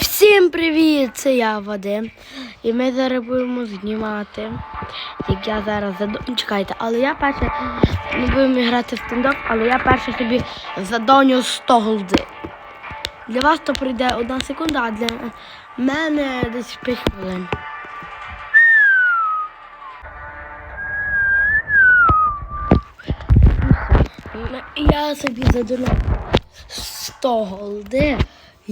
Всім привіт! Це я Вадим. І ми зараз будемо знімати. Як я зараз задо... Чекайте, але я перше не будемо грати в стендап, але я перше собі задоню 100 голди. Для вас то прийде одна секунда, а для мене десь 5 хвилин. Я собі задоню 100 голди.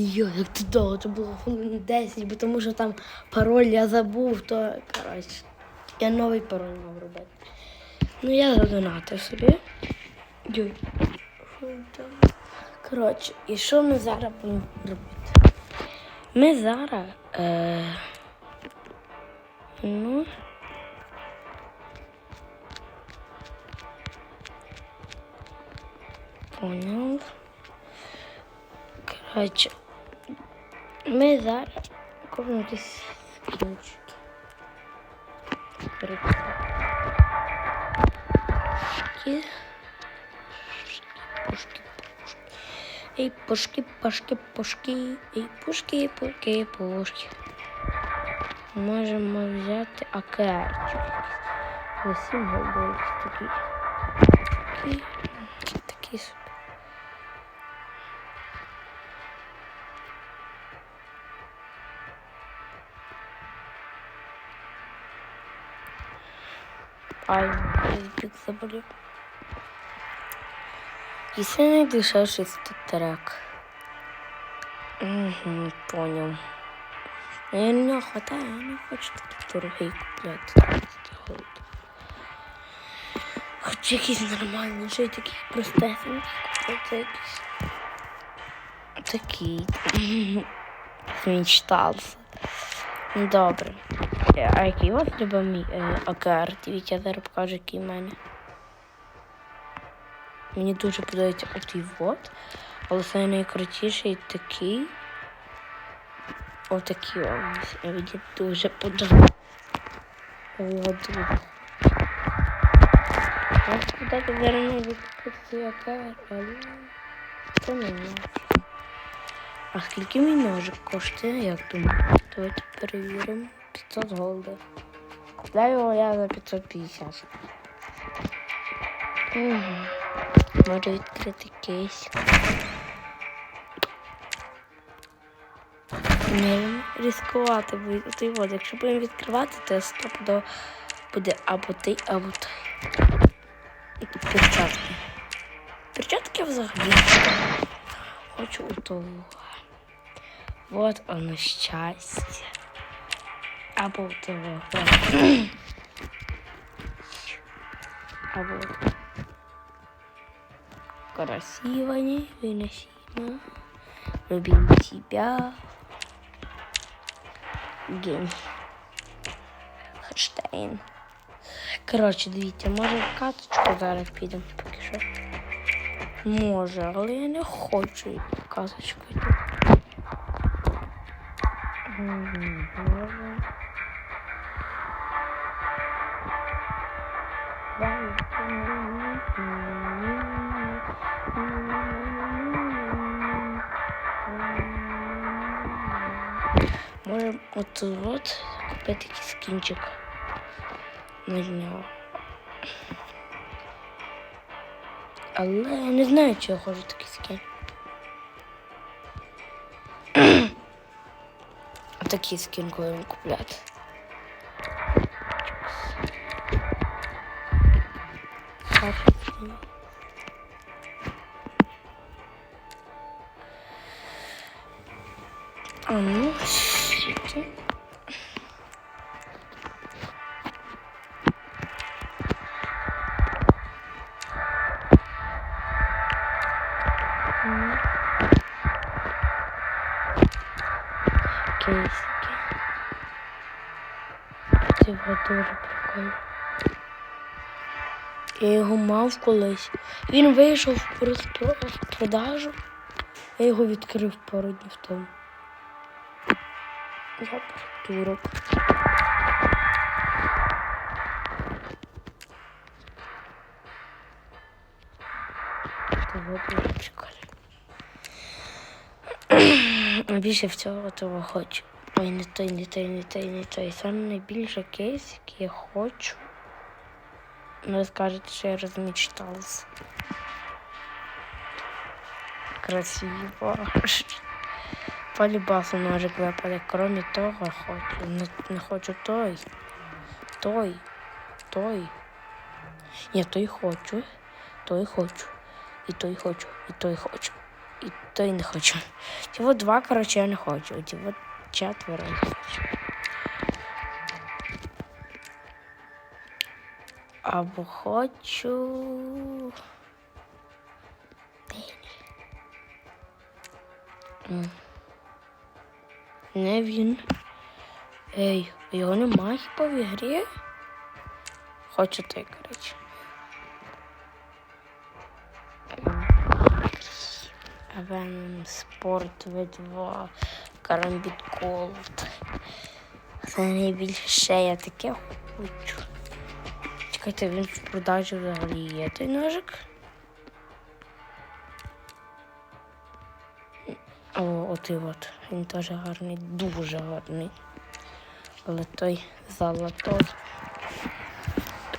Йо, як це довго, це було хвилин 10, бо тому що там пароль я забув, то коротше, я новий пароль мав робити. Ну я задонатив собі. Йой. Коротше, і що ми зараз будемо робити? Ми зараз. Е... Ну. Поняв. Коротше, ми зараз купимо якісь скінчики. Пушки. Пушки, пушки. Ей, пушки, пушки, пушки. Ей, пушки, пушки, пушки. Можемо взяти АКР. Висім голубий такий. Такий. Такий Ай, бік заболів. І це найдешевший статерек. Угу, понял. Я не хватає, я не хочу такий дорогий купляти. Хочу якийсь нормальний, що такий простесенький купляти якийсь. Такий. Мечтався. Добре. Е, А який у вас любимий е, АКР? Дивіться, я зараз покажу, який в мене. Мені дуже подобається отий вот. Але це найкрутіший такий. Отакий ось. Мені дуже подобається. Вот. Я але це можу. А скільки мій ножик коштує, як думаю? Давайте перевіримо. 500 голдів. Купляю його я за 550. Угу. Можу відкрити кейс. Не ризикувати буде. Той вот, якщо будемо відкривати, то стопудово буде або той, або той. І перчатки. Перчатки взагалі. Хочу у того. Вот оно счастье. Або у того. вот. Або вот. Красиво, невыносимо. Любим тебя. Гейм. Хэштейн. Коротше, дивіться, може в каточку зараз підемо поки що. Може, я не хочу в каточку йти. От от купити якийсь кінчик на нього. Але я не знаю, чи я хочу такий скін. Такий скін, коли він купляти. Кейсики. Це дуже прикольно. Я його мав колись. Він вийшов в в продажу. Я його відкрив пару днів тому. Я придурок. Це прикольно. Всього того хочу. Ой, не той, не той, не той, не той. Саме найбільше кейс, який я хочу. Ну, ви скажете, що я розмічталась. Красиво. Полюбасу ножик випаде. Кроме того, хочу. Не, не хочу той. Той. Той. Ні, той хочу. Той хочу. І той хочу. І той хочу. І той не хочу. Ті два, коротше, я не хочу. Ті четверо я хочу. Або хочу. Не він. Ей, його немає хіба в ігрі? Хочу той, коротше. Веном Спорт V2 Карамбіт Голд. Це найбільше я таке хочу. Чекайте, він в продажі взагалі є той ножик. О, от і от. Він теж гарний, дуже гарний. Але той золотой.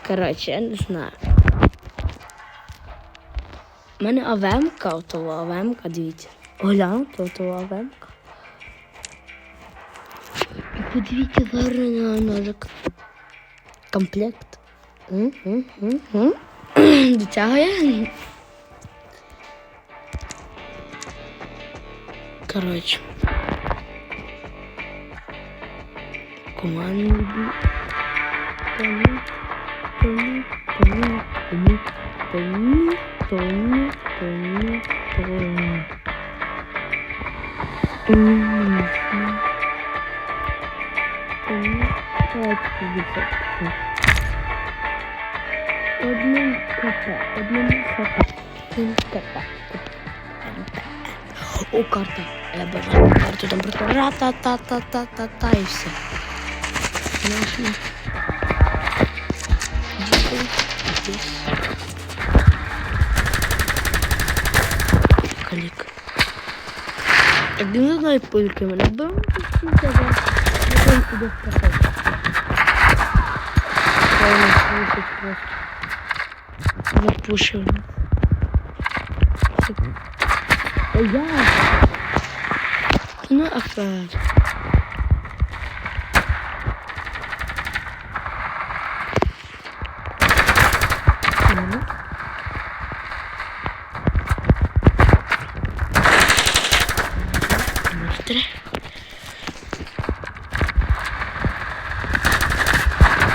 Коротше, я не знаю. У мене АВМка, отова АВМка, дивіться. Гляньте, отова АВМка. І подивіться зараз ножик. Комплект. Дотягує. Коротше. Команду. Тоні, тоні, тоні, тоні, Тоні, давайте відсотки. Одним КП, одним КП, одним КП. О, карта. Я бажаю карту там просто ра-та-та-та-та-та-та і все. Ясно. Дякую. Здесь. Калік. Якби не знаю пильки мене, бо я там іде в кафе. Правильно, слухать просто. Запушив. Та я. Ну, опять.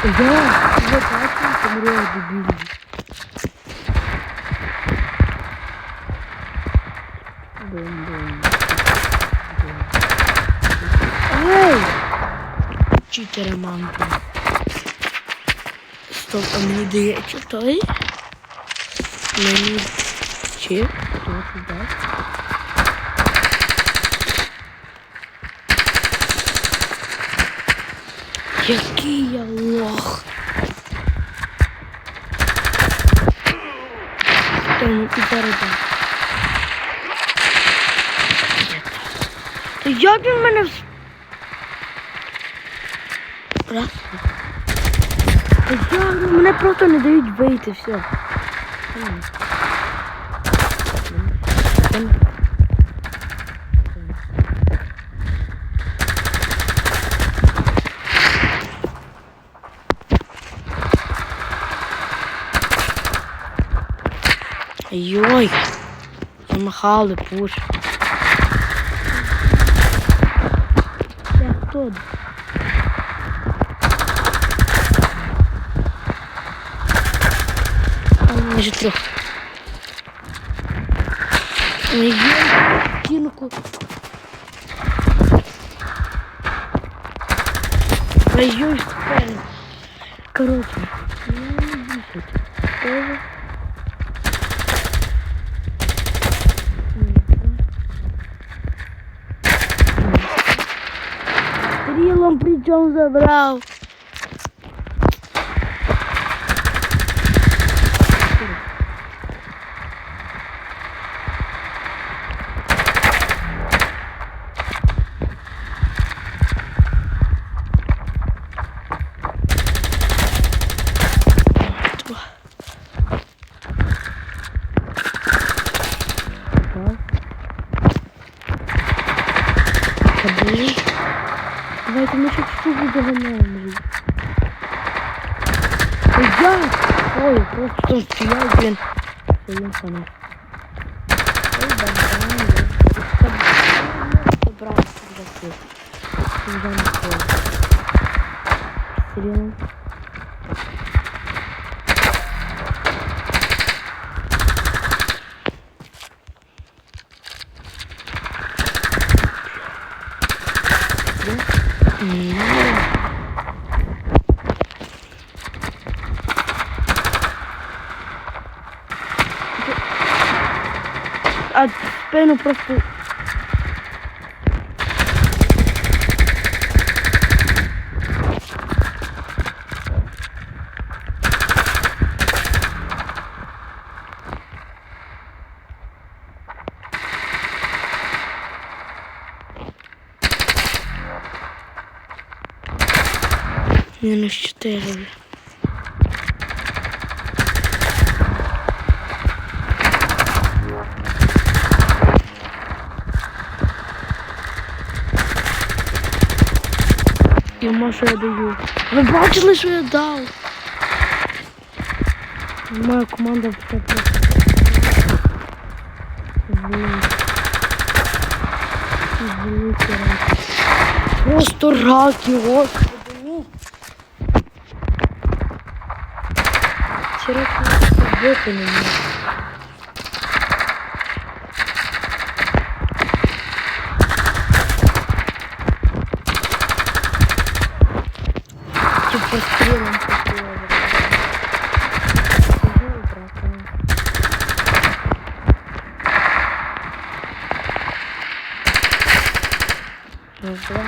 Я вже бачу, помрію дебільний. Бум-бум. Ей! Читера мамка. Стоп, а мені дається той? Мені чи? Хто дасть? Який я лох. Та ну і. Та як він мене вс... Раз. Він мене просто не дають вийти, все. М. Йой, замахали пуш. Це хто? Майже трьох. Ой, Йой, стінку. Ой, йой, yapmayacağımıza bravo. Поїхали. Ой, бандана. Забрав вже Вже не стоїть. Серйозно? Ні. А спину просто. Мінус 4. Йому що я даю. Ви бачили, що я дав? Моя команда все просто. Просто раки, господи. ну. Ці раки бити не можуть. Типа стрелом такое. Сижу, братан. Раз, два.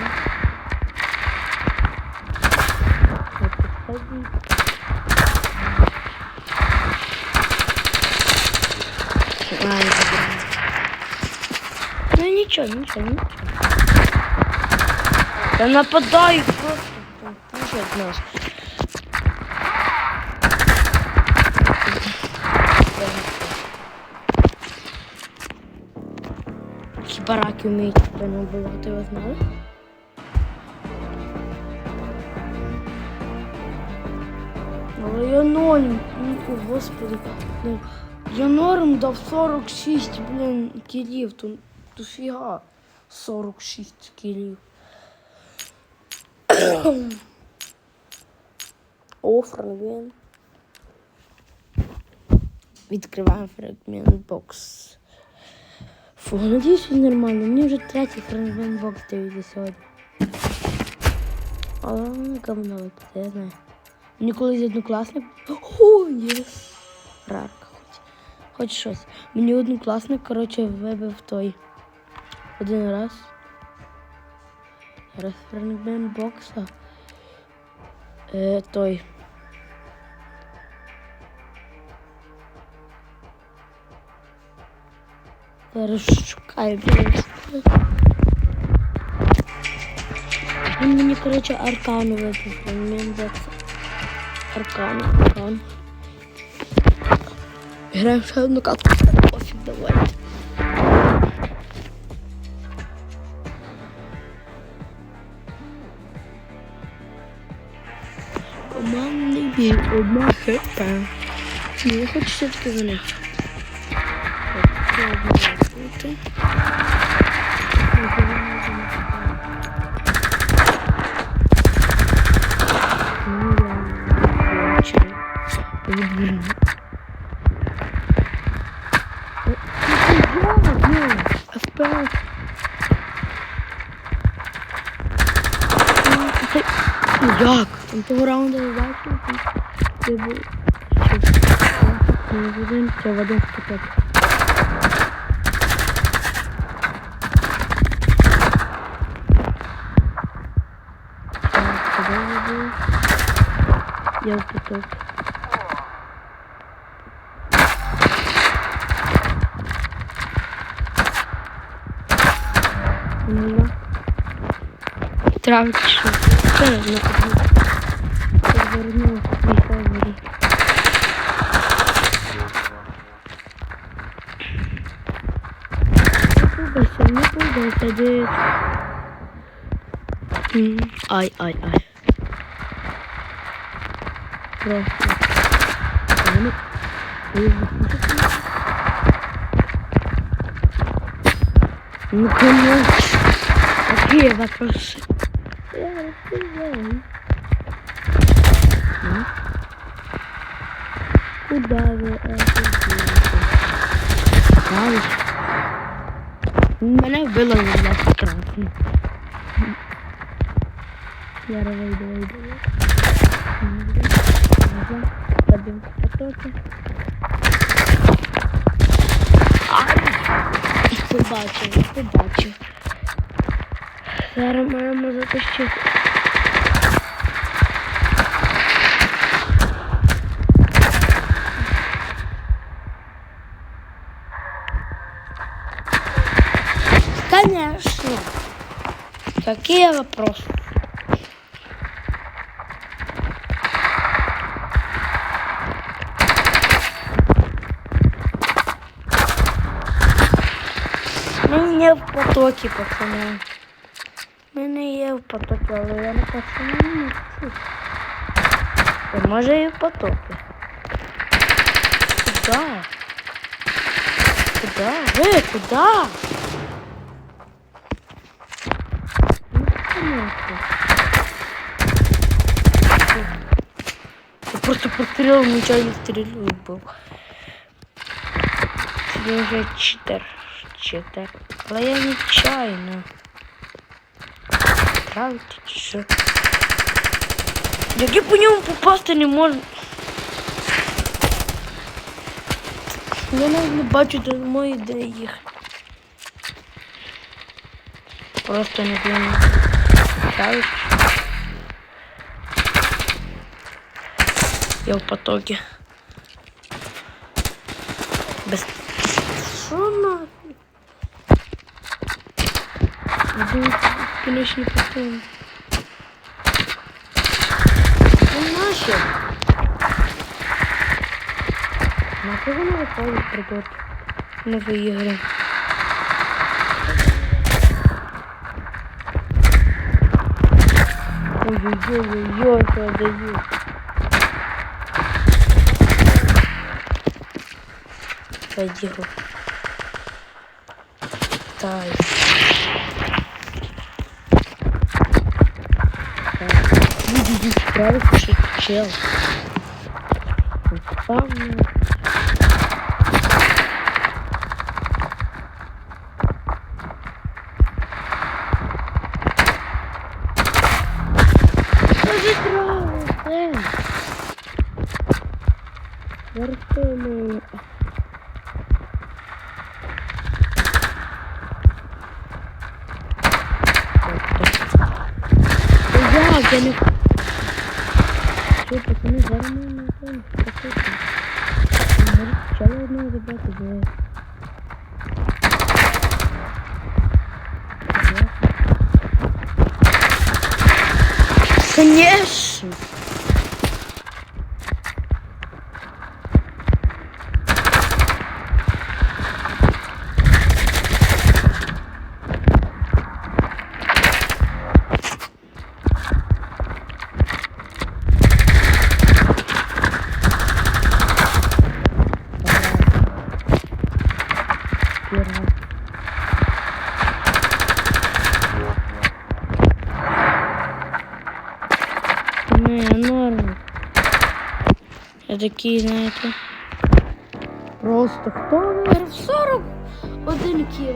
Вот подходи. Ай, блин. Ну ничего, ничего, ничего. Да нападай просто. от нас. Хіба раки вміють тебе не вбивати, ви знали? Але я норм, ну, о, господи, ну, я норм дав 46, блін, кілів, то дофіга 46 кілів. О, фрагмент. Відкриваємо фрагмент бокс. Фу, надіюсь, він нормально. Мені вже третій фрагмент бокс дивиться сьогодні. Але говно випаде, я знаю. Мені колись однокласник. О, єс! Рарка хоч. Хоч щось. Мені однокласник, коротше, вибив той. Один раз. Раз фрагмент бокса. Е, той. Зараз шукаю, блін. Він мені, коротше, аркану випив. Фрагмент бокса. Аркан, аркан. Граємо ще одну катку. Пофіг, давайте. Одна хп. Ні, я хочу все-таки за них. Так, це одна бути. Ну, я не хочу. Відмінно. FPS. Ну, Як? Там того раунду ви бачили? Там Це був... Не в один, це в один ступет. Так, я в поток. Ну, Травки що? Це на кухні. Не пугайся, не пугайся, дід. М, Ай, ай, ай. Просто. Вони- вони захочуть. Ну, конечно. Какие Мене вбило на красний. Я вийду, вийду. Пойдем потоки. Побачив, побачив. Зараз маємо затащити. Конечно. Какие вопросы? Ми не в потокі, пацани. Ми не в потокі, але я не пацани не. Та Може і в потокі. Куда? Куда? Ви, куда? Ну, понятно. Просто постріл, нечайно стрілю був. Це вже читер. Читер. Але я нечайно. Правда, чи що? Як я по ньому попасти не можу. Я навіть не бачу де мої де. Просто не знаю. Правда? Я в потоке. Без... Що нахуй? Іду в конечні пустини. Ну нахер? Нахуй вони виходять придурки? Нові ігри. Ой-ой-ой-ой, що я даю. Найди его. Тай. Люди здесь справишься, чел. Спавнил. Конечно! Первый. Не, норм. Я такий, знаєте. Просто хто виграв 41 кіл.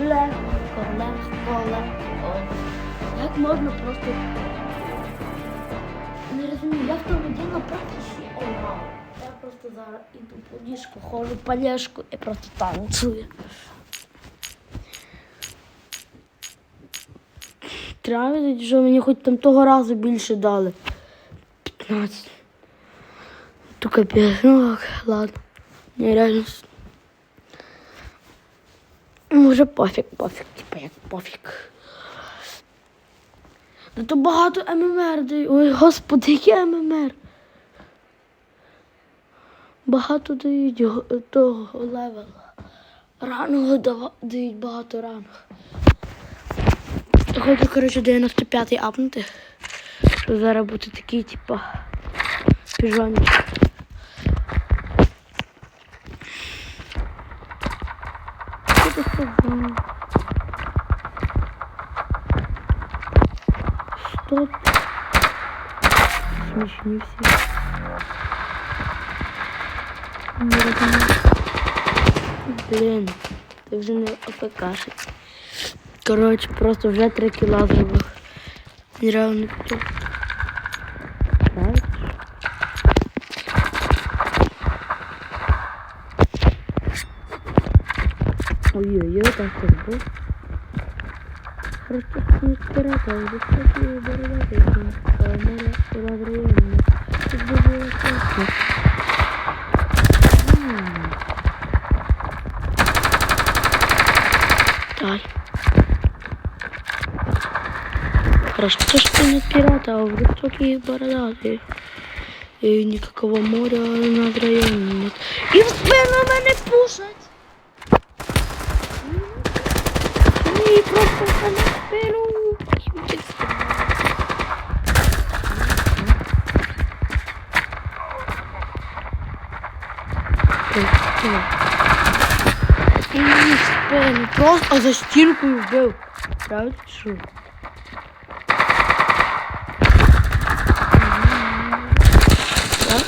Легко, легко, легко. Як можна просто. Не розумію, я в тому діло професіонал. Я просто зараз іду по ліжку, ходжу по ліжку і просто танцюю. Треба, що мені хоч там того разу більше дали. 15. То капець, ну ладно. Нереально. с- Може пофіг, пофіг, типа як пофіг. Ну то багато ММР дають. Ой, господи, яке ММР. Багато дають того левела. Ранного дають багато ранг. Хочу, коротше, 95-й апнути. Щоб зараз бути такий, типа, піжончик. Що ти сказав? Стоп. Смішні всі. Не розумію. Блін, ти вже не ОПКшить. Коротше, просто вже 3 кіла зробив. Нереально Ой-ой-ой, так це був. Просто не спирата, вже такі бородати, море розрайонне. Тут дуже класно. М. Так. Хорошо, что не пираты, а высокие бородатые. И никакого моря над районом нет. И в спину мене пушать! Ні, просто в мене в спину. Просто за стінкою вбив. Правда, що? Так.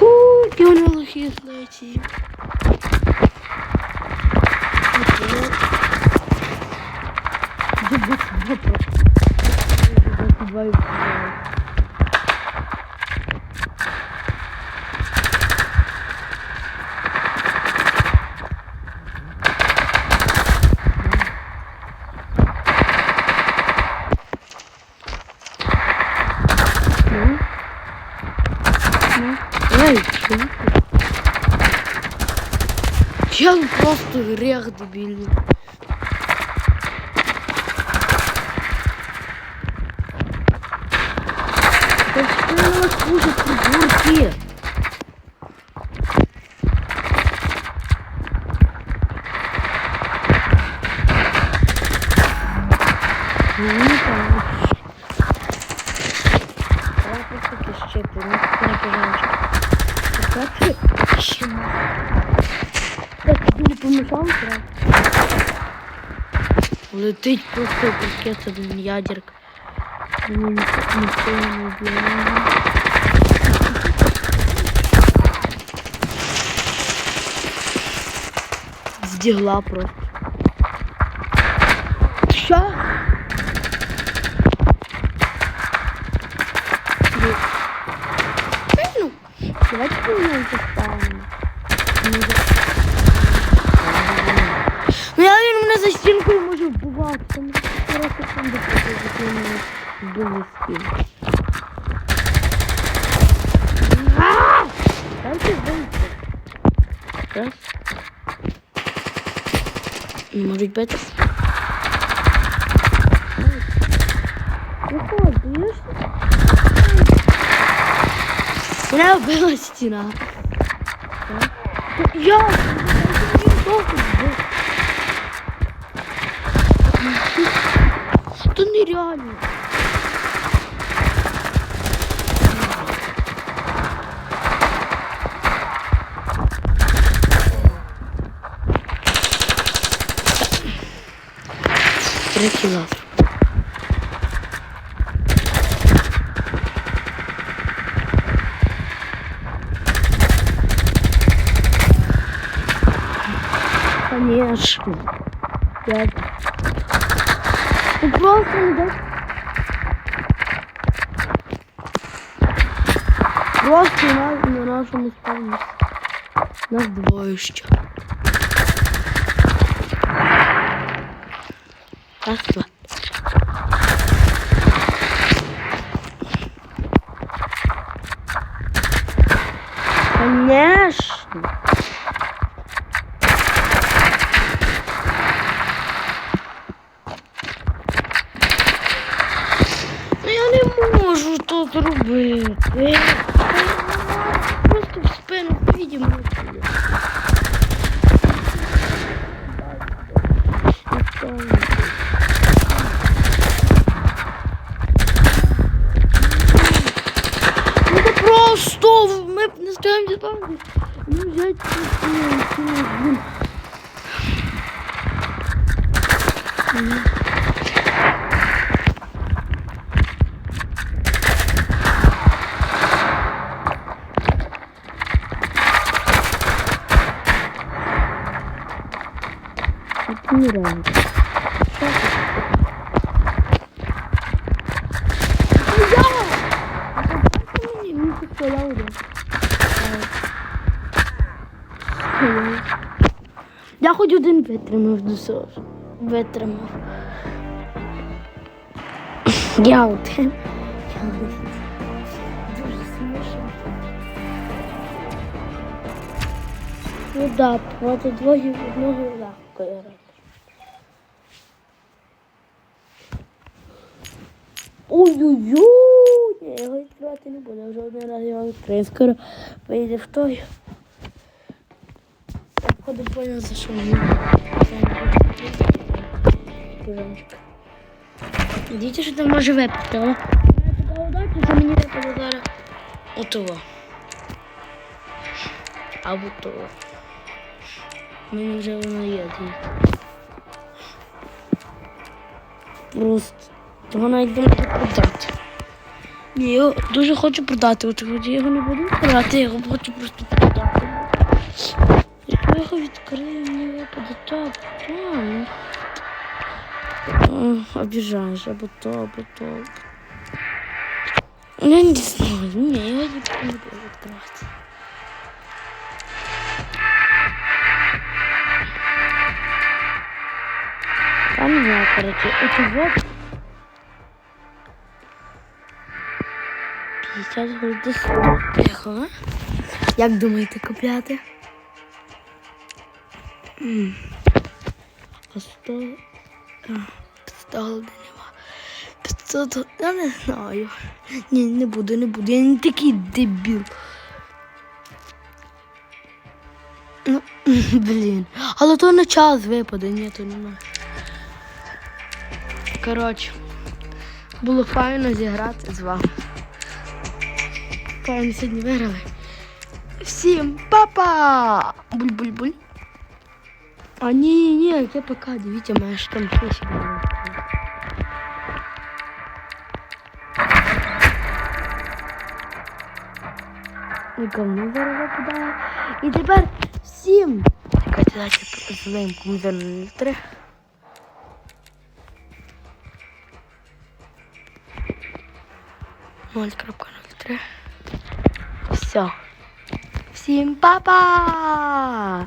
Ууу, і вони лохи злеті. Эй, что? Я просто грех дебильный. Летить просто ракета, блін, ядерка. Мені ніхто ніхто не вбиває. Здігла просто. Що? Ну, ну, давайте поменяемся ставимо. Ну я він мене за стінкою може вбивати. Там зараз секунди проходить, я мене вбили стін. Дайте вийти. Раз. Не можуть бити. Виходь, боїшся? Мене вбила стіна. Так. Я! Это нереально. Третий лаз. Конечно. Пять. Ну просто не дай. Просто на, на нашому спавні. Нас двоє ще. Раз. Конечно. Ну, Я не можу тут робити. Просто в спину підемо. блін. Это нереально. Я хоч один витримав до цього. Витримав. Я один. Дуже смішно. Ну да, проти двоє одного легко грати. Ой-ой-ой! Я його відкривати не буду, я вже один раз його відкрию. Скоро вийде в той. Походу понял, за мені. Пижончик. Дивіться, що там може я туди удачу, що мені випаде зараз отого. Або того. Мені вже воно є. Просто того навіть не можу продати. Ні, я дуже хочу продати, от я його не буду продати, я його хочу просто продати. Його відкрию, мені випаде так, там. Обіжаєш, або то, або то. Я не знаю, ні, я не буду відкривати. Там я, короче, эти вот 50 голди 100. Тихо. Як думаєте купляти? А 100... А, 100 нема. 500... Я не знаю. Ні, не буду, не буду. Я не такий дебіл. Ну, блін. Але то на час випаде, ні, то немає. Коротше, було файно зіграти з вами. Файно сьогодні виграли. Всім папа! Буль-буль-буль. А ні, яке ПК, дивіться, моя ж там була. І говно зараз випадає. І тепер всім. Чекайте, дайте злим комусь три. Ноль крапка ноль три. Все. Всім па-па!